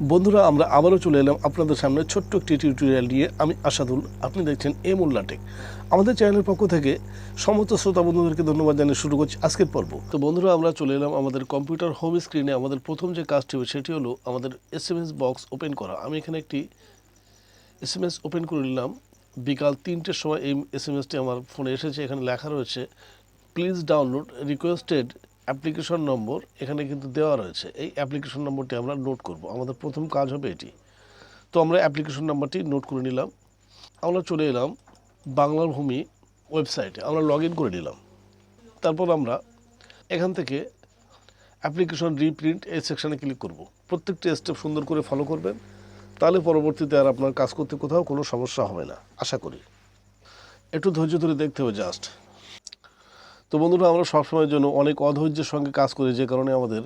বন্ধুরা, আমরা আবারও চলে এলাম আপনাদের সামনে ছোট্ট একটি টিউটোরিয়াল নিয়ে। আমি আসাদুল, আপনি দেখছেন এ মোল্লাটেক আমাদের চ্যানেলের পক্ষ থেকে সমস্ত শ্রোতা বন্ধুদেরকে ধন্যবাদ জানিয়ে শুরু করছি আজকের পর্ব। তো বন্ধুরা, আমরা চলে এলাম আমাদের কম্পিউটার হোম স্ক্রিনে আমাদের প্রথম যে কাজটি হবে সেটি হলো আমাদের S M S box open করা। আমি এখানে একটি এস এম এস ওপেন করে নিলাম। বিকাল তিনটের সময় এই এস এম এসটি আমার ফোনে এসেছে। এখানে লেখা রয়েছে please download requested application number এখানে কিন্তু দেওয়া রয়েছে। এই অ্যাপ্লিকেশন নম্বরটি আমরা নোট করব। আমাদের প্রথম কাজ হবে এটি। তো আমরা অ্যাপ্লিকেশন নাম্বারটি নোট করে নিলাম। আমরা চলে এলাম বাংলার ভূমি ওয়েবসাইটে। আমরা লগ করে নিলাম। তারপর আমরা এখান থেকে অ্যাপ্লিকেশন রিপ্রিন্ট এই সেকশানে ক্লিক করব। প্রত্যেকটি স্টেপ সুন্দর করে ফলো করবেন। তাহলে পরবর্তীতে আর আপনার কাজ করতে কোথাও কোনো সমস্যা হবে না। আশা করি। একটু ধৈর্য ধরে দেখতে হবে জাস্ট। তো বন্ধুরা, আমরা সবসময়ের জন্য অনেক অধৈর্যের সঙ্গে কাজ করি যে কারণে আমাদের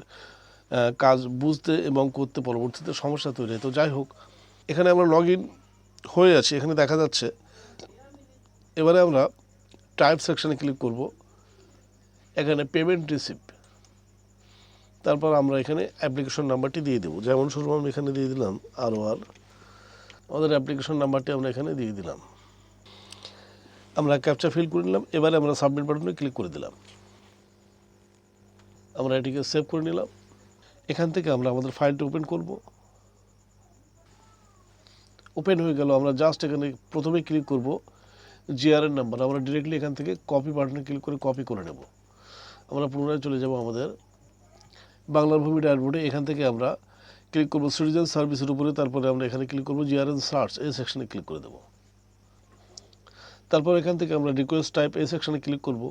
কাজ বুঝতে এবং করতে পরবর্তীতে সমস্যা তৈরি হয়। তো যাই হোক, এখানে আমরা লগ ইন হয়ে আছি। এখানে দেখা যাচ্ছে, এবারে আমরা টাইপ সেকশানে ক্লিক করব। এখানে পেমেন্ট রিসিপ্ট তারপর আমরা এখানে অ্যাপ্লিকেশন নাম্বারটি দিয়ে দেবো। যেমন শুরু আমি এখানে দিয়ে দিলাম আর আর আমাদের অ্যাপ্লিকেশন নাম্বারটি আমরা এখানে দিয়ে দিলাম। আমরা ক্যাপচা ফিল করে নিলাম। এবারে আমরা সাবমিট বাটনে ক্লিক করে দিলাম। আমরা এটিকে সেভ করে নিলাম। এখান থেকে আমরা আমাদের ফাইলটা ওপেন করব। ওপেন হয়ে গেল। আমরা জাস্ট এখানে প্রথমে ক্লিক করব জিআরএন নাম্বার আমরা ডিরেক্টলি এখান থেকে কপি বাটনে ক্লিক করে কপি করে নেব। আমরা পুনরায় চলে যাব আমাদের বাংলার ভূমি ড্যাশবোর্ডে এখান থেকে আমরা ক্লিক করব সিটিজেন সার্ভিসের উপরে। তারপরে আমরা এখানে ক্লিক করব জিআরএন সার্চ এই সেকশনে ক্লিক করে দেবো। তারপর এখান থেকে আমরা রিকোয়েস্ট টাইপ এই সেকশনে ক্লিক করব।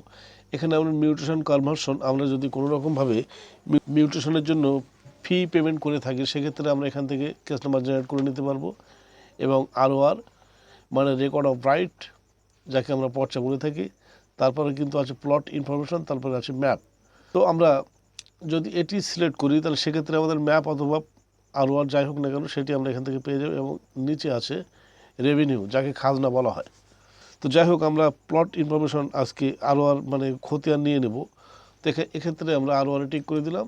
এখানে আমরা মিউটেশন কনভার্সন আমরা যদি কোনো রকমভাবে মিউটেশনের জন্য ফি পেমেন্ট করে থাকি, সেক্ষেত্রে আমরা এখান থেকে কেস নাম্বার জেনারেট করে নিতে পারব এবং আরও আর মানে রেকর্ড অফ রাইট যাকে আমরা পর্চা বলে থাকি। তারপরে কিন্তু আছে প্লট ইনফরমেশন তারপরে আছে ম্যাপ তো আমরা যদি এটি সিলেক্ট করি, তাহলে সেক্ষেত্রে আমাদের ম্যাপ অথবা আরও আর যাই হোক না কেন, সেটি আমরা এখান থেকে পেয়ে যাব এবং নিচে আছে রেভিনিউ যাকে খাজনা বলা হয়। তো যাই হোক, আমরা প্লট ইনফরমেশন আজকে আরও আর মানে খতিয়ান নিয়ে নেব। তো এক্ষেত্রে আমরা আরও আর টিক করে দিলাম।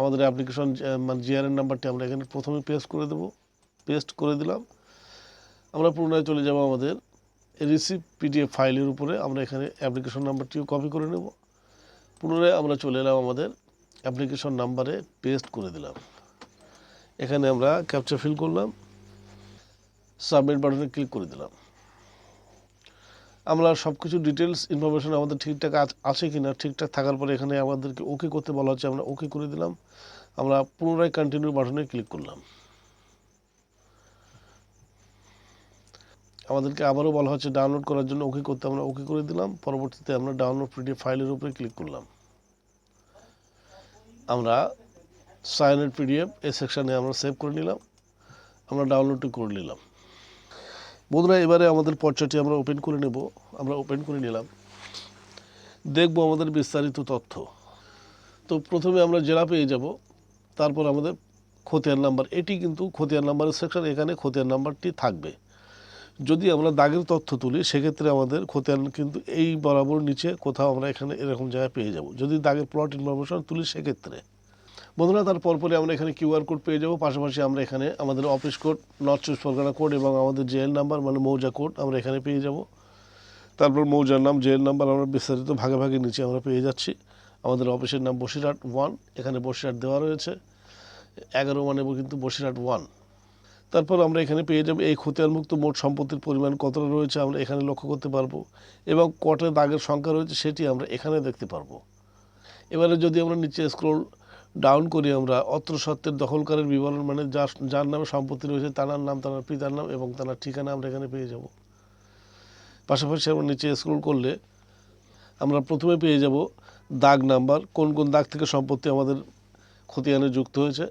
আমাদের অ্যাপ্লিকেশন মানে জিআরএন নাম্বারটি আমরা এখানে প্রথমে পেস্ট করে দেব। পেস্ট করে দিলাম। আমরা পুনরায় চলে যাব আমাদের রিসিভ পিডিএফ ফাইলের উপরে। আমরা এখানে অ্যাপ্লিকেশন নাম্বারটিও কপি করে নেব। পুনরায় আমরা চলে এলাম আমাদের অ্যাপ্লিকেশন নাম্বারে পেস্ট করে দিলাম। এখানে আমরা ক্যাপচা ফিল করলাম। সাবমিট বাটনে ক্লিক করে দিলাম। আমরা সব কিছু ডিটেলস ইনফরমেশন আমাদের ঠিকঠাক আছ- কি না ঠিকঠাক থাকার পরে এখানে আমাদেরকে ওকে করতে বলা হচ্ছে, আমরা ওকে করে দিলাম। আমরা পুনরায় কন্টিনিউ বাটনে ক্লিক করলাম। আমাদেরকে আবারও বলা হচ্ছে ডাউনলোড করার জন্য ওকে করতে আমরা ওকে করে দিলাম। পরবর্তীতে আমরা ডাউনলোড পিডিএফ ফাইলের উপরে ক্লিক করলাম। আমরা সাইনের পিডিএফ এই সেকশানে আমরা সেভ করে নিলাম। আমরা ডাউনলোডটি করে নিলাম। বন্ধুরা, এবারে আমাদের পর্চাটি আমরা ওপেন করে নেব। আমরা ওপেন করে নিলাম। দেখব আমাদের বিস্তারিত তথ্য। তো প্রথমে আমরা জেলা পেয়ে যাব। তারপর আমাদের খতিয়ান নাম্বার। এটি কিন্তু খতিয়ান নাম্বারের সেকশন এখানে খতিয়ান নাম্বারটি থাকবে। যদি আমরা দাগের তথ্য তুলি, সেক্ষেত্রে আমাদের খতিয়ান কিন্তু এই বরাবর নিচে কোথাও আমরা এখানে এরকম জায়গায় পেয়ে যাব। যদি দাগের প্লট ইনফরমেশন তুলি, সেক্ষেত্রে। বন্ধুরা, তার পরপরে আমরা এখানে কিউআর কোড পেয়ে যাব। পাশাপাশি আমরা এখানে আমাদের অফিস কোড নর্থ চব্বিশ পরগনা কোড এবং আমাদের জেএল নাম্বার মানে মৌজা কোড আমরা এখানে পেয়ে যাব। তারপর মৌজার নাম জেএল নাম্বার আমরা বিস্তারিত ভাগে ভাগে নিচে আমরা পেয়ে যাচ্ছি। আমাদের অফিসের নাম বসিরহাট ওয়ান এখানে বসিরহাট দেওয়া রয়েছে। এগারো ওয়ান মানে কিন্তু বসিরহাট ওয়ান তারপর আমরা এখানে পেয়ে যাব, এই খতিয়ানমুক্ত মোট সম্পত্তির পরিমাণ কতটা রয়েছে আমরা এখানে লক্ষ্য করতে পারব এবং কটা দাগের সংখ্যা রয়েছে সেটি আমরা এখানে দেখতে পারব। এবারে যদি আমরা নিচে স্ক্রোল ডাউন করি আমরা, অত্র সত্ত্বের দখলকারের বিবরণ মানে যার যার নামে সম্পত্তি রয়েছে তার নাম তার পিতার নাম এবং তার ঠিকানা আমরা এখানে পেয়ে যাব। পাশাপাশি আমরা নিচে স্ক্রোল করলে আমরা প্রথমে পেয়ে যাব দাগ নাম্বার, কোন কোন দাগ থেকে সম্পত্তি আমাদের খতিয়ানে যুক্ত হয়েছে।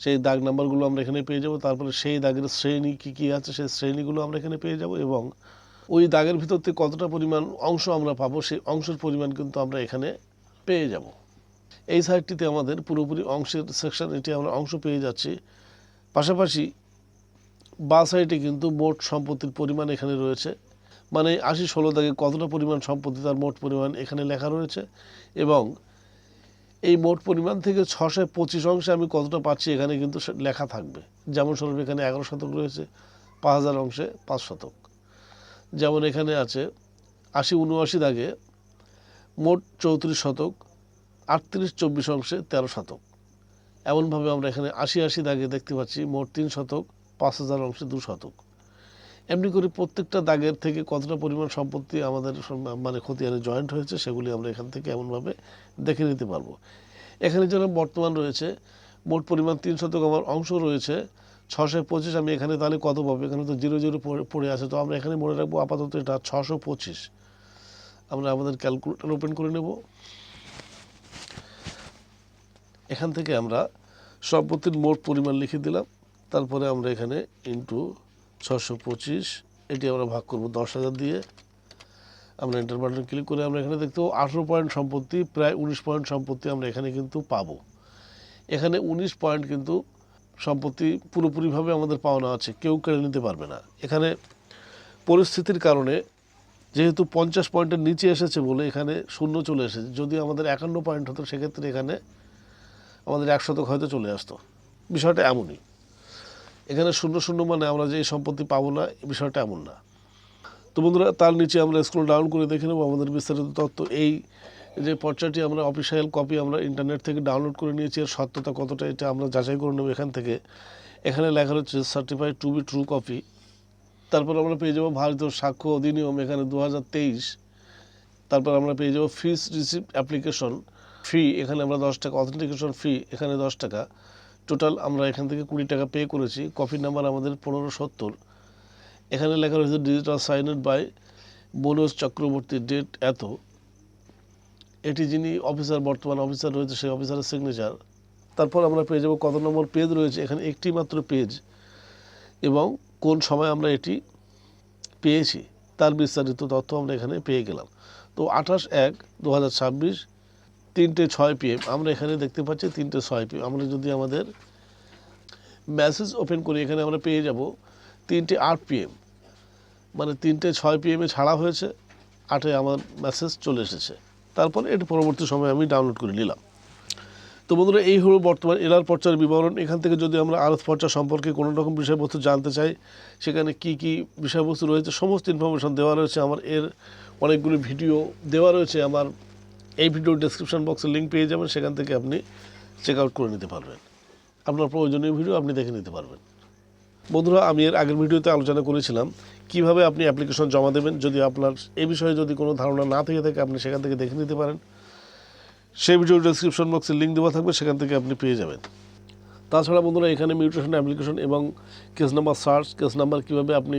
সেই দাগ নাম্বারগুলো আমরা এখানে পেয়ে যাব, তারপরে সেই দাগের শ্রেণি কী কী আছে, সেই শ্রেণীগুলো আমরা এখানে পেয়ে যাব এবং ওই দাগের ভিতর থেকে কতটা পরিমাণ অংশ আমরা পাবো, সেই অংশের পরিমাণ কিন্তু আমরা এখানে পেয়ে যাব। এই সাইডটিতে আমাদের পুরোপুরি অংশের সেকশন এটি আমরা অংশ পেয়ে যাচ্ছি। পাশাপাশি বা সাইডে কিন্তু মোট সম্পত্তির পরিমাণ এখানে রয়েছে। মানে আশি ষোলো দাগে কতটা পরিমাণ সম্পত্তি তার মোট পরিমাণ এখানে লেখা রয়েছে এবং এই মোট পরিমাণ থেকে ছশো পঁচিশ অংশে আমি কতটা পাচ্ছি এখানে কিন্তু লেখা থাকবে। যেমন স্বরূপ এখানে এগারো শতক রয়েছে, পাঁচ হাজার অংশে পাঁচ শতক। যেমন এখানে আছে আশি উনআশি দাগে মোট চৌত্রিশ শতক আটত্রিশ চব্বিশ অংশে তেরো শতক। এমনভাবে আমরা এখানে আশি আশি দাগে দেখতে পাচ্ছি মোট তিন শতক, পাঁচ হাজার অংশে দু শতক। এমনি করে প্রত্যেকটা দাগের থেকে কতটা পরিমাণ সম্পত্তি আমাদের মানে খতিয়ানে জয়েন্ট হয়েছে সেগুলি আমরা এখান থেকে এমনভাবে দেখে নিতে পারব। এখানে যেন বর্তমান রয়েছে, মোট পরিমাণ তিন শতক আমার অংশ রয়েছে, ছশো পঁচিশ আমি এখানে তাহলে কত পাবো? এখানে তো জিরো জিরো পড়ে আছে, তো আমরা এখানে মনে রাখব আপাতত এটা ছশো পঁচিশ। আমরা আমাদের ক্যালকুলেটর ওপেন করে নেব। এখান থেকে আমরা সম্পত্তির মোট পরিমাণ লিখে দিলাম। তারপরে আমরা এখানে ইন্টু ছশো পঁচিশ, এটি আমরা ভাগ করব দশ হাজার দিয়ে। আমরা এন্টার ক্লিক করে আমরা এখানে দেখতে পাবো আঠেরো পয়েন্ট সম্পত্তি, প্রায় উনিশ পয়েন্ট সম্পত্তি আমরা এখানে কিন্তু পাবো। এখানে উনিশ পয়েন্ট কিন্তু সম্পত্তি পুরোপুরিভাবে আমাদের পাওনা আছে, কেউ কেড়ে নিতে পারবে না। এখানে পরিস্থিতির কারণে যেহেতু পঞ্চাশ পয়েন্টের নিচে এসেছে বলে এখানে শূন্য চলে এসেছে, যদি আমাদের একান্ন পয়েন্ট হতো, সেক্ষেত্রে এখানে আমাদের এক শতক হয়তো চলে আসতো। বিষয়টা এমনই। এখানে শূন্য শূন্য মানে আমরা যে সম্পত্তি পাবো না বিষয়টা এমন না। তো বন্ধুরা, তার নিচে আমরা স্ক্রল ডাউন করে দেখে নেব আমাদের বিস্তারিত তথ্য। এই যে পর্চাটি আমরা অফিসিয়াল কপি আমরা ইন্টারনেট থেকে ডাউনলোড করে নিয়েছি, এর সত্যতা কতটা এটা আমরা যাচাই করে নেব এখান থেকে। এখানে লেখা রয়েছে certified to be true copy তারপর আমরা পেয়ে যাব ভারতীয় সাক্ষ্য অধিনিয়ম এখানে দু হাজার তেইশ। তারপর আমরা পেয়ে যাব ফিস রিসিপ্ট অ্যাপ্লিকেশন ফি এখানে আমরা দশ টাকা অথেন্টিকেশন ফি এখানে দশ টাকা। টোটাল আমরা এখান থেকে কুড়ি টাকা পে করেছি। কফি নাম্বার আমাদের পনেরো সত্তর। এখানে লেখা রয়েছে digital signed by Manoj Chakraborty. Date এত। এটি যিনি অফিসার বর্তমান অফিসার রয়েছে, সেই অফিসারের সিগনেচার তারপর আমরা পেয়ে যাব কত নম্বর পেজ রয়েছে, এখানে একটি মাত্র পেজ এবং কোন সময় আমরা এটি পেয়েছি, তার বিস্তারিত তথ্য আমরা এখানে পেয়ে গেলাম। তো আঠাশ এক দু হাজার ছাব্বিশ তিনটে ছয় পিএম আমরা এখানে দেখতে পাচ্ছি তিনটে ছয় পিএম আমরা যদি আমাদের মেসেজ ওপেন করি, এখানে আমরা পেয়ে যাব তিনটে আট পিএম মানে তিনটে ছয় পি পিএমে ছাড়া হয়েছে, আটে আমার মেসেজ চলে এসেছে। তারপর এটি পরবর্তী সময় আমি ডাউনলোড করে নিলাম। তো বন্ধুরা, এই হলো বর্তমান এলার পর্চার বিবরণ। এখান থেকে যদি আমরা আরত পর্চা সম্পর্কে কোনো রকম বিষয়বস্তু জানতে চাই, সেখানে কি কি বিষয়বস্তু রয়েছে, সমস্ত ইনফরমেশন দেওয়া রয়েছে আমার, এর অনেকগুলো ভিডিও দেওয়া রয়েছে আমার এই ভিডিও ডেসক্রিপশন বক্সে লিঙ্ক পেয়ে যাবেন, সেখান থেকে আপনি চেক আউট করে নিতে পারবেন। আপনার প্রয়োজনীয় ভিডিও আপনি দেখে নিতে পারবেন। বন্ধুরা, আমি এর আগের ভিডিওতে আলোচনা করেছিলাম কীভাবে আপনি অ্যাপ্লিকেশন জমা দেবেন। যদি আপনার এ বিষয়ে যদি কোনো ধারণা না থেকে থাকে, আপনি সেখান থেকে দেখে নিতে পারেন। সেই ভিডিও ডেসক্রিপশন বক্সে লিঙ্ক দেওয়া থাকবে, সেখান থেকে আপনি পেয়ে যাবেন। তাছাড়া বন্ধুরা, এখানে মিউটেশন অ্যাপ্লিকেশন এবং case number search case number কীভাবে আপনি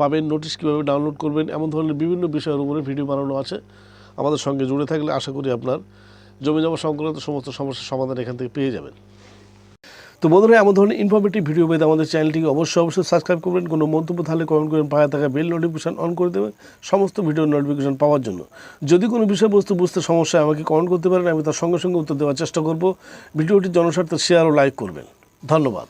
পাবেন নোটিশ কীভাবে ডাউনলোড করবেন, এমন ধরনের বিভিন্ন বিষয়ের উপরে ভিডিও বানানো আছে। আমাদের সঙ্গে জুড়ে থাকলে আশা করি আপনার জমি জমা সংক্রান্ত সমস্ত সমস্যার সমাধান এখান থেকে পেয়ে যাবেন। তো বন্ধুরা, এমন ধরনের ইনফরমেটিভ ভিডিও পেতে আমাদের চ্যানেলটিকে অবশ্যই অবশ্যই সাবস্ক্রাইব করবেন। কোনো মন্তব্য তাহলে কমেন্ট করবেন পায়ে থাকা বেল নোটিফিকেশান অন করে দেবেন সমস্ত ভিডিও নোটিফিকেশন পাওয়ার জন্য। যদি কোনো বিষয়বস্তু বুঝতে সমস্যা আমাকে কমেন্ট করতে পারেন, আমি তার সঙ্গে সঙ্গে উত্তর দেওয়ার চেষ্টা করব। ভিডিওটি জনস্বার্থে শেয়ার ও লাইক করবেন। ধন্যবাদ।